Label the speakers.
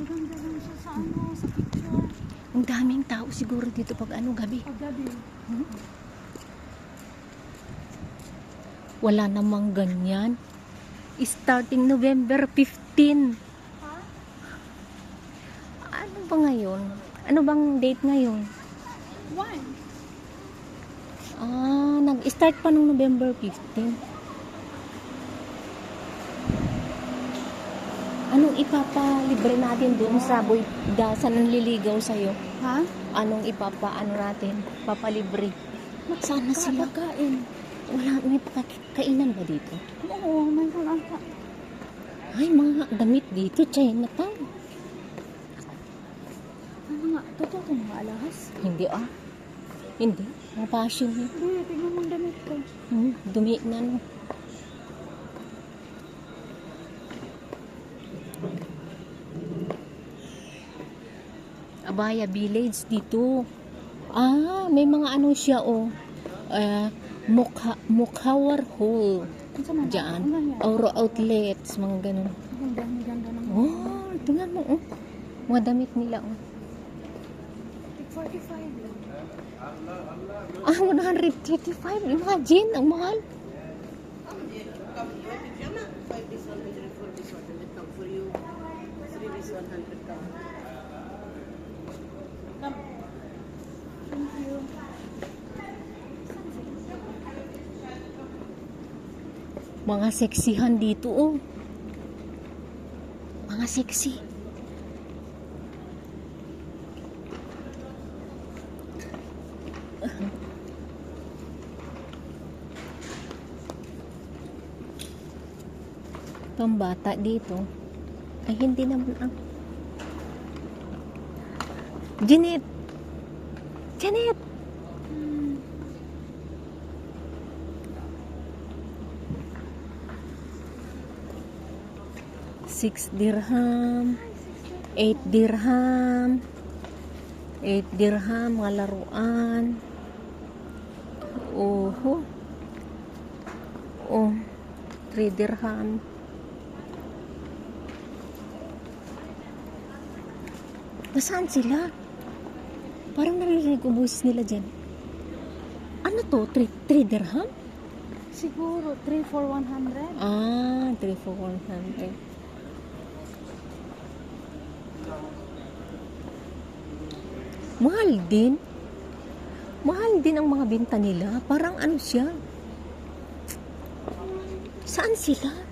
Speaker 1: Maganda lang siya sa ano, sa picture.
Speaker 2: Ang daming tao siguro dito pag ano gabi.
Speaker 1: Paggabi.
Speaker 2: Wala namang ganyan. Starting November 15.
Speaker 1: Ha?
Speaker 2: Ano ba ngayon? Ano bang date ngayon?
Speaker 1: Why?
Speaker 2: Ah, nag-start pa nung November 15. Anong ipapalibre natin doon sa boy da, sa nanliligaw sa'yo?
Speaker 1: Ha?
Speaker 2: Anong ipapaano natin? Papalibre. Sana sila.
Speaker 1: Pagkain.
Speaker 2: Wala, may pakakainan ba dito?
Speaker 1: Oo, may kalata.
Speaker 2: Ay, mga damit dito, Chinatown.
Speaker 1: Ano nga, totoo itong mga alahas?
Speaker 2: Hindi ah. Hindi. Mga fashion yun.
Speaker 1: Hindi, tingnan mong damit ko.
Speaker 2: Hmm, dumi na no. Abaya Village dito. Ah, may mga ano siya oh. Uh, Mukha, Mukhawar Hall. Diyan.
Speaker 1: Yan?
Speaker 2: Auro Outlets, mga ganun. Oh, tingnan mo oh. Mga damit nila oh.
Speaker 1: 45 lang.
Speaker 2: Ah, 135. Imagine, ang mahal.
Speaker 1: Thank
Speaker 2: Mga seksihan dito, oh. Mga sexy. Pambata dito. Ay, hindi naman ang... Janet! Janet! Six dirham. Eight dirham. Eight dirham, mga laruan. Oho. Oh. Three dirham. Nasaan sila? Parang naririnig ko boses nila dyan. Ano to? Three, three dirham?
Speaker 1: Siguro, 3 for 100.
Speaker 2: Ah, 3 for 100. Mahal din. Mahal din ang mga binta nila. Parang ano siya. Saan sila?